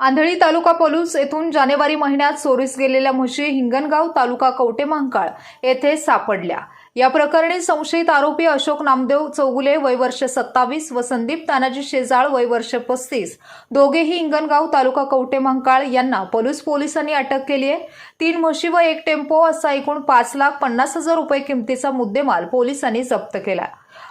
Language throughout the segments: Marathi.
आंधळी तालुका पोलीस येथून जानेवारी महिन्यात चोरीस गेलेल्या म्हशी हिंगणगाव तालुका कवटे महांकाळ येथे सापडल्या. या प्रकरणी संशयित आरोपी अशोक नामदेव चौगुले वय वर्ष सत्तावीस व संदीप तानाजी शेजाळ वय वर्ष पस्तीस. दोघेही हिंगणगाव तालुका कवटे महांकाळ यांना पलूस पोलिसांनी अटक केली आहे. तीन म्हशी व एक टेम्पो असा एकूण पाच लाख पन्नास हजार रुपये किमतीचा मुद्देमाल पोलिसांनी जप्त केला.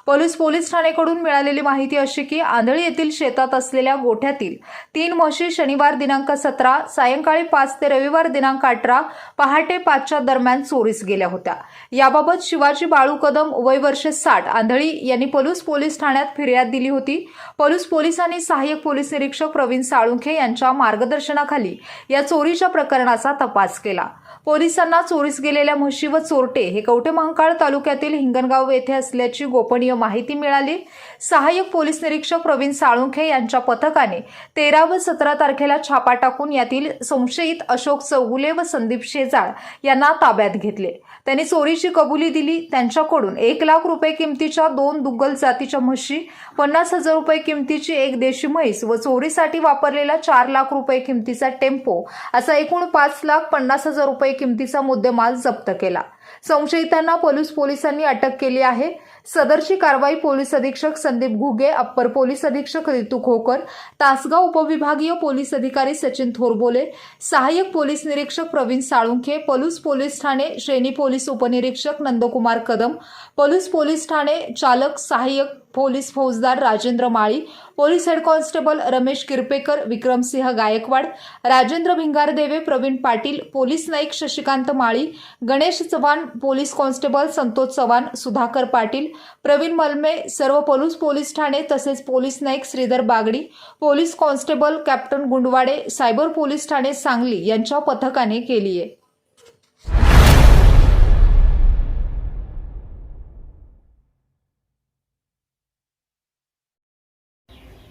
पोलीस पोलीस ठाणेकडून मिळालेली माहिती अशी की आंधळी येथील शेतात असलेल्या गोठ्यातील तीन म्हशी शनिवार दिनांक सतरा सायंकाळी पाच ते रविवार दिनांक अठरा पहाटे पाचच्या दरम्यान चोरीस गेल्या होत्या. याबाबत शिवाजी बाळू कदम वय वर्ष साठ आंधळी यांनी पलूस पोलीस ठाण्यात फिर्याद दिली होती. पलूस पोलिसांनी सहाय्यक पोलीस निरीक्षक प्रवीण साळुंखे यांच्या मार्गदर्शनाखाली या चोरीच्या प्रकरणाचा तपास केला. पोलिसांना चोरीस गेलेल्या म्हशी व चोरटे हे कवठे महांकाळ तालुक्यातील हिंगणगाव येथे असल्याची गोपनीय माहिती मिळाली. सहाय्यक पोलीस निरीक्षक प्रवीण साळुंखे यांच्या पथकाने तेरा व सतरा तारखेला छापा टाकून यातील संशयित अशोक चौगुले व संदीप शेजाळ यांना ताब्यात घेतले. त्यांनी चोरीची कबुली दिली. त्यांच्याकडून एक लाख रुपये किमतीच्या दोन दुग्गल जातीच्या म्हशी पन्नास हजार रुपये किमतीची एक देशी म्हैस व चोरीसाठी वापरलेला चार लाख रुपये किमतीचा टेम्पो असा एकूण पाच लाख पन्नास हजार रुपये किमतीचा मुद्देमाल जप्त केला. संशयितांना पोलीस पोलिसांनी अटक केली आहे. सदरची कारवाई पोलीस अधीक्षक संदीप घुगे अप्पर पोलीस अधीक्षक रितू खोकर तासगाव उपविभागीय पोलीस अधिकारी सचिन थोरबोले सहाय्यक पोलीस निरीक्षक प्रवीण साळुंखे पलूस पोलीस ठाणे श्रेणी पोलीस उपनिरीक्षक नंदकुमार कदम पलूस पोलीस ठाणे चालक सहाय्यक पोलीस फौजदार Rajendra Mali police head constable Ramesh Kirpekar Vikramsinh Gaikwad Rajendra Bhingardeve Pravin Patil police Naik Shashikant Mali Ganesh Chavan police constable Santosh Chavan Sudhakar Patil Pravin Malme सर्व पोलीस पोलीस ठाणे तसेच police Naik Shridhar Bagdi police constable captain Gundwade cyber police Thane Sangli यांच्या पथकाने केली आहे